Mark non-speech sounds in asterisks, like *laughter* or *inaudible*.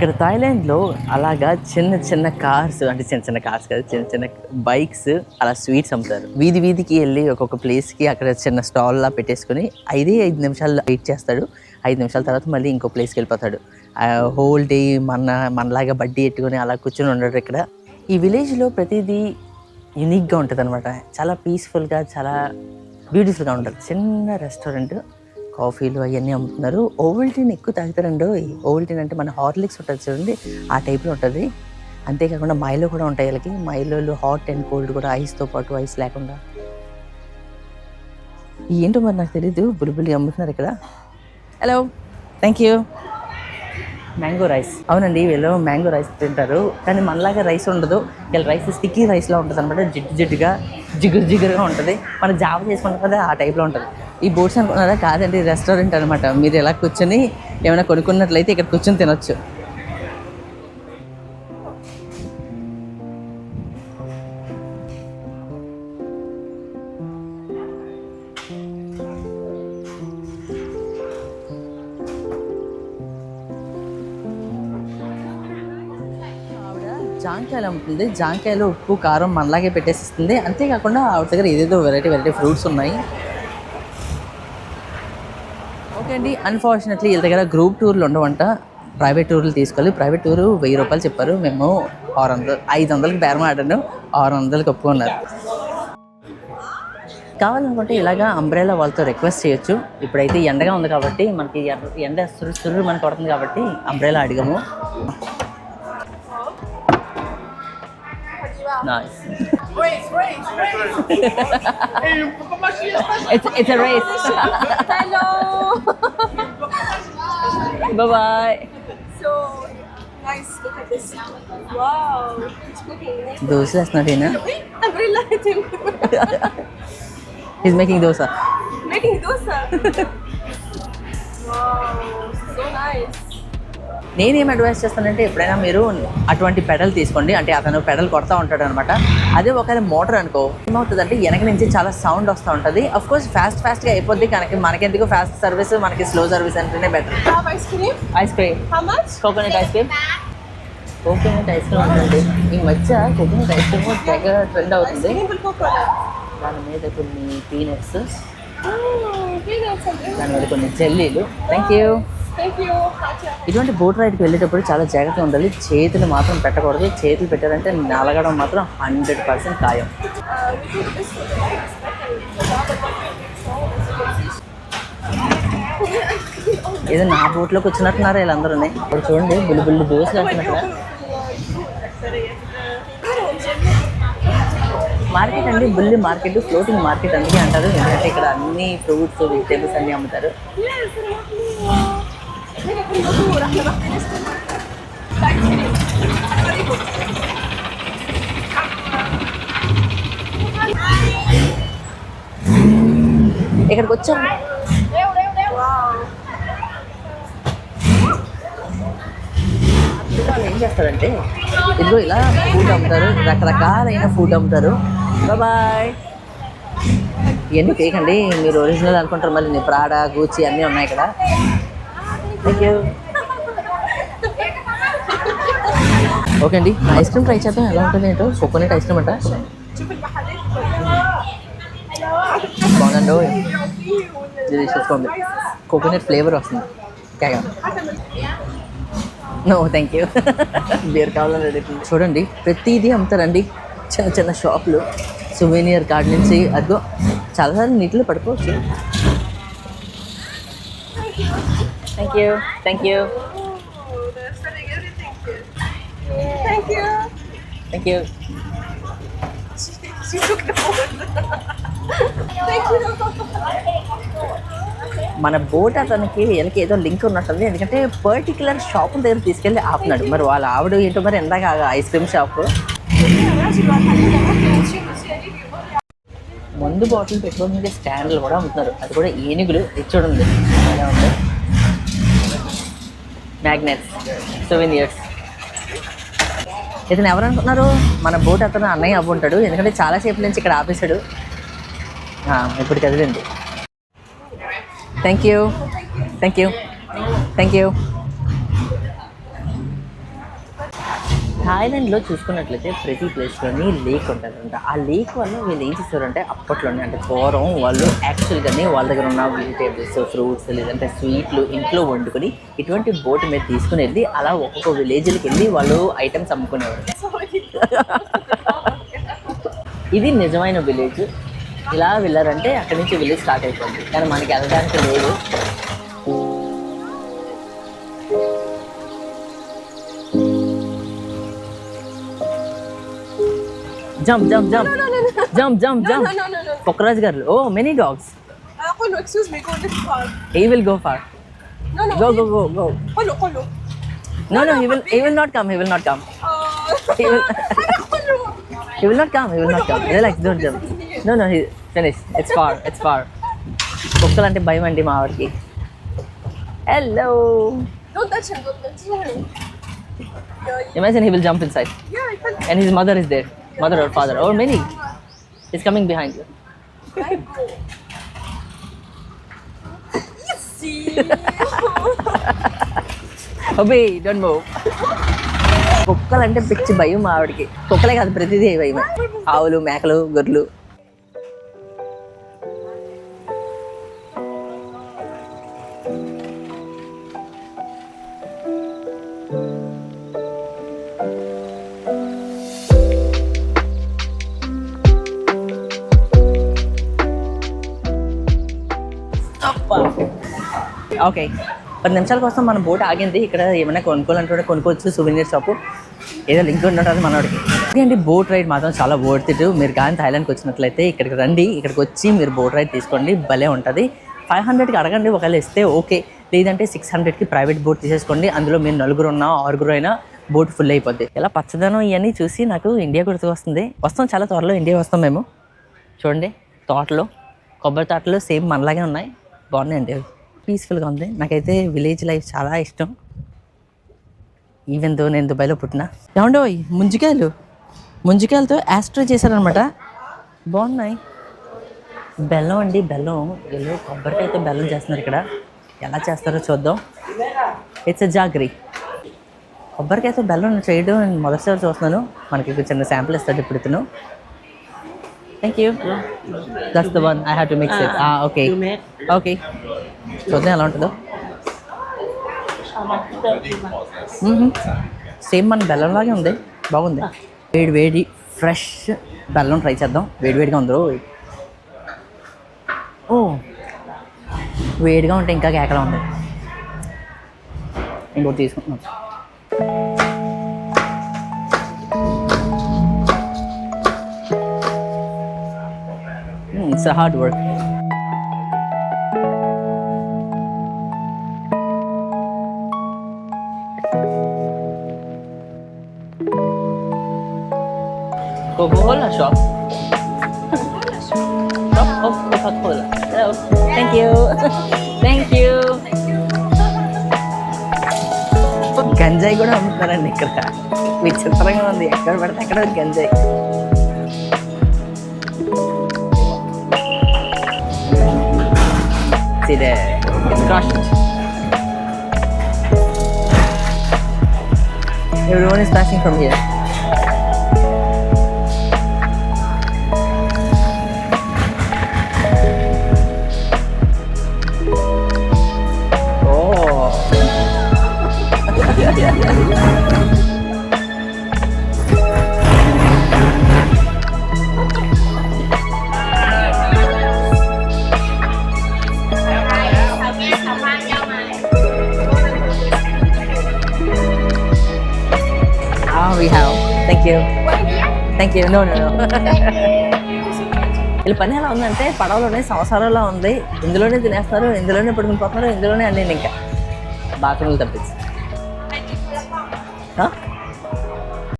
ఇక్కడ థాయిలాండ్లో అలాగా చిన్న చిన్న కార్స్ అంటే చిన్న చిన్న కార్స్ కాదు చిన్న చిన్న బైక్స్ అలా స్వీట్స్ అమ్ముతారు. వీధి వీధికి వెళ్ళి ఒక్కొక్క ప్లేస్కి అక్కడ చిన్న స్టాల్ లా పెట్టేసుకుని ఐదే ఐదు నిమిషాలు వెయిట్ చేస్తాడు. ఐదు నిమిషాల తర్వాత మళ్ళీ ఇంకో ప్లేస్కి వెళ్ళిపోతాడు. హోల్ డే మన మనలాగా బడ్డీ ఎట్టుకొని అలా కూర్చొని ఉండడు ఇక్కడ. ఈ విలేజ్లో ప్రతిదీ యూనిక్గా ఉంటుంది అనమాట చాలా పీస్ఫుల్గా చాలా బ్యూటిఫుల్గా ఉంటుంది. చిన్న రెస్టారెంట్ కాఫీలు అవన్నీ అమ్ముతున్నారు. ఓవల్టీన్ ఎక్కువ తాగుతారండి. ఓవల్టీన్ అంటే మన హార్లిక్స్ ఉంటుంది చూడండి. ఆ టైప్లో ఉంటుంది. అంతేకాకుండా మైలో కూడా ఉంటాయి వీళ్ళకి. మైలోలు హాట్ అండ్ కోల్డ్ కూడా ఐస్తో పాటు ఐస్ లేకుండా. ఏంటో మరి నాకు తెలీదు. బులిబులి అమ్ముతున్నారు ఇక్కడ. Hello thank you mango rice అవునండి వీళ్ళు మ్యాంగో రైస్ తింటారు. కానీ మనలాగా రైస్ ఉండదు. వీళ్ళ రైస్ స్టిక్కీ రైస్లో ఉంటుంది అనమాట జిడ్డు జిడ్డుగా జిగురు జిగురుగా ఉంటుంది. మనం జావ చేసుకుంటాం కదా ఆ టైప్లో ఉంటుంది. ఈ బోట్స్ అనుకున్నారా? కాదండి రెస్టారెంట్ అనమాట మీరు ఎలా కూర్చొని ఏమైనా కొనుక్కున్నట్లయితే ఇక్కడ కూర్చొని తినొచ్చు. జాంకాయలు అమ్ముతుంది. జాంకాయలు ఉప్పు కారం మనలాగే పెట్టేసిస్తుంది. అంతేకాకుండా ఆవిడ దగ్గర ఏదేదో వెరైటీ వెరైటీ ఫ్రూట్స్ ఉన్నాయి. ఓకే అండి అన్ఫార్చునేట్లీ వీళ్ళ దగ్గర గ్రూప్ టూర్లు ఉండవంట ప్రైవేట్ టూర్లు తీసుకోవాలి ప్రైవేట్ టూరు వెయ్యి రూపాయలు చెప్పారు మేము ఆరు వందలు ఐదు వందలకి బేరం ఆడాను ఆరు వందలకి ఒప్పుకున్నారు కావాలనుకుంటే ఇలాగా అంబ్రెలా వాళ్ళతో రిక్వెస్ట్ చేయొచ్చు ఇప్పుడైతే ఎండగా ఉంది కాబట్టి మనకి ఎండ సురు సురు మనకు పడుతుంది కాబట్టి అంబ్రెలా అడిగాము Nice. Race, race, race. It's, it's a race. Hello. Bye bye. So nice. look at this. Wow, it's cooking. Dosa is not enough. Wait, umbrella is. He's making dosa. Making dosa. *laughs* wow, so nice. నేనేం advice చేస్తానంటే ఎప్పుడైనా మీరు అటువంటి pedal తీసుకోండి. అంటే అతను pedal కొడతా ఉంటాడు అనమాట అదే ఒకవేళ మోటార్ అనుకో ఏమవుతుందంటే వెనక నుంచి చాలా సౌండ్ వస్తూ ఉంటుంది. అఫ్ కోర్స్ ఫాస్ట్ ఫాస్ట్గా అయిపోద్ది. కనుక మనకెందుకు ఫాస్ట్ సర్వీస్ మనకి స్లో సర్వీస్ అంటేనే better. Ice cream How much? Coconut ice cream coconut ice cream ఉంటుంది ఈ మధ్య కోకోనట్ ఐస్ క్రీమ్ తెగ ట్రెండ్ అవుతుంది. దాని మీద కొన్ని పీనట్స్ Oh, దాని మీద కొన్ని జెల్లీలు. Thank you. ఇటువంటి బోట్ రైడ్కి వెళ్ళేటప్పుడు చాలా జాగ్రత్తగా ఉండాలి. చేతులు మాత్రం పెట్టకూడదు. చేతులు పెట్టారంటే నలగడం మాత్రం హండ్రెడ్ పర్సెంట్ ఖాయం. Uh. ఏదో నా బోట్లోకి వచ్చినట్టున్నారు వీళ్ళందరూ? ఇప్పుడు చూడండి బుల్లి బుల్లి దోశలు వేస్తున్నట్టుగా మార్కెట్ అండి బుల్లి మార్కెట్ ఫ్లోటింగ్ మార్కెట్ అందుకే అంటారు. ఎందుకంటే ఇక్కడ అన్ని ఫ్రూట్స్ వెజిటేబుల్స్ అన్నీ అమ్ముతారు. ఇక్కడికి వచ్చాము వాళ్ళు ఏం చేస్తారంటే ఇదిగో ఇలా ఫుడ్ అమ్ముతారు రకరకాలైన ఫుడ్ అమ్ముతారు బాయ్ ఇవన్నీ ఫేక్ అండి మీరు ఒరిజినల్ అనుకుంటారు మళ్ళీ ప్రాడా గూచి అన్నీ ఉన్నాయి ఇక్కడ ఓకే అండి ఐస్ క్రీమ్ ట్రై చేద్దాం ఎలా ఉంటుంది ఏంటో? కోకోనట్ ఐస్ క్రీమ్ అంట. బాగుందండి? డెలిషియస్గా కోకోనట్ ఫ్లేవర్ వస్తుంది. కేగా నో థ్యాంక్ యూ బీర్ కావాలని చూడండి ప్రతిదీ అమ్ముతారండి. చిన్న చిన్న షాపులు. సువేనియర్ కార్డు నుంచి అదిగో చాలాసార్లు నీటిలో పడుకోవచ్చు. You Oh, they're selling everything here. Thank you. You She took the phone. Thank you. మన బోట్ అతనికి వీళ్ళకి ఏదో లింక్ ఉన్నట్టుంది. ఎందుకంటే పర్టికులర్ షాప్ దగ్గర తీసుకెళ్ళి ఆపున్నాడు మరి వాళ్ళ ఆవిడ ఏంటో మరి ఎందాక ఐస్ క్రీమ్ షాప్ మందు బాటిల్ పెట్టుకోవడానికి స్టాండ్లు కూడా అమ్ముతున్నారు. అది కూడా ఏనుగులు. బాగానే ఉంది? మ్యాగ్నెట్స్ సెవెన్ ఇయర్స్ ఇతను ఎవరు మన బోట్ అతను అన్నయ్య అవ్వుంటాడు ఎందుకంటే చాలాసేపు నుంచి ఇక్కడ ఆపేశాడు. ఇప్పుడు కదిలింది thank you thank you thank you థాయిలాండ్లో చూసుకున్నట్లయితే ప్రతి ప్లేస్లోని లేక్ ఉంటుందంట. ఆ లేక్ వల్ల వీళ్ళు ఏం చేస్తారంటే అప్పట్లోనే అంటే పూర్వం వాళ్ళు యాక్చువల్గానే వాళ్ళ దగ్గర ఉన్న వెజిటేబుల్స్ ఫ్రూట్స్ లేదంటే స్వీట్లు ఇంట్లో వండుకొని ఇటువంటి బోట్ మీద తీసుకుని వెళ్ళి అలా ఒక్కొక్క విలేజ్కి వెళ్ళి వాళ్ళు ఐటమ్స్ అమ్ముకునేవారు. ఇది నిజమైన విలేజ్ ఇలా వెళ్ళారంటే అక్కడి నుంచి విలేజ్ స్టార్ట్ అయిపోయింది. కానీ మనకి వెళ్ళడానికి లేదు. Jump jump jump jump jump No, jump no, no, no, no. Pokkaraj గారు oh many dogs Ako, no, excuse me, go this far. He will go far No, no. Go go go go Kolo, kolo. No no he will he will not come he will not come Uh, He will- kolo. He will not come. He will not come. Relax, don't jump. No, no, he finish. It's far. It's far. కుక్కలు అంటే భయం అండి మా ఆవిడకి hello Don't touch him, don't touch him. Yeah, imagine he will jump inside yeah, I can. And his mother is there Mother or father or many is coming behind you I go. See? అబే don't move కుక్కలు అంటే పిచ్చి భయం ఆవిడకి. కుక్కలే కాదు ప్రతిదీ భయం ఆవులు మేకలు గొర్రెలు. ఓకే పది నిమిషాల కోసం మన బోట్ ఆగింది. ఇక్కడ ఏమైనా కొనుక్కోవాలంటే కొనుక్కోవచ్చు. సువెనీర్ షాపు ఏదో లింక్ ఉంటుంది మనవాడికి ఓకే అండి బోట్ రైడ్ మాత్రం చాలా వర్త్ మీరు కానీ థాయిలాండ్కి వచ్చినట్లయితే ఇక్కడికి రండి. ఇక్కడికి వచ్చి మీరు బోట్ రైడ్ తీసుకోండి. భలే ఉంటుంది. ఫైవ్ హండ్రెడ్కి అడగండి. ఒకవేళ ఇస్తే ఓకే లేదంటే సిక్స్ హండ్రెడ్కి ప్రైవేట్ బోట్ తీసేసుకోండి. అందులో మీరు నలుగురు ఉన్నా ఆరుగురు అయినా బోట్ ఫుల్ అయిపోద్ది. ఇలా పచ్చదనం ఇవన్నీ చూసి నాకు ఇండియా గుర్తుకు వస్తుంది వస్తాం చాలా త్వరలో ఇండియా వస్తాం మేము. చూడండి తోటలు కొబ్బరి తోటలు సేమ్ మనలాగే ఉన్నాయి. బాగున్నాయండి అవి. పీస్ఫుల్గా ఉంది. నాకైతే విలేజ్ లైఫ్ చాలా ఇష్టం. ఈవెన్ దో నేను దుబాయ్లో పుట్టిన. ఏమండో ముంజికాయలు. ముంజికాయలతో యాస్ట్రో చేశారనమాట బాగున్నాయి. బెల్లం అండి బెల్లం. వీళ్ళు కొబ్బరికాయతో బెల్లం చేస్తున్నారు ఇక్కడ. ఎలా చేస్తారో చూద్దాం. ఇట్స్ ఎ జాగ్రీ కొబ్బరికాయతో బెల్లం చేయడం నేను మొదటిసారి చూస్తున్నాను. మనకి చిన్న శాంపుల్ ఇస్తాడు ఇప్పుడు ఇతను. Thank you that's the one I have to mix it okay okay చూద్దాం ఎలా ఉంటుందో? సేమ్ మన బెల్లం లాగే ఉంది. బాగుంది. వేడి వేడి ఫ్రెష్ బెల్లం ట్రై చేద్దాం. వేడి వేడిగా ఉంది? రోయ్. ఓ. వేడిగా ఉంటే ఇంకా కేకలా ఉంది. ఇంకోటి తీసుకుంటున్నాం it's hard work Coca-Cola shop. Shop of Coca-Cola. Hello. Thank you. *laughs* Thank you. గంజాయి కూడా అమ్ముతున్నారండి ఇక్కడ విచిత్రంగా ఉంది ఎక్కడ పడితే అక్కడ గంజాయి See there, it's crushed. Everyone is passing from here. We have. Thank you. Thank you no no వీళ్ళ పని ఎలా ఉందంటే పడవలోనే సంవత్సరాల్లో ఉంది ఇందులోనే తినేస్తున్నారు ఇందులోనే పడుకుని పోతున్నారు ఇందులోనే అన్నీ ఇంకా బాత్రూమ్లు తప్పించి?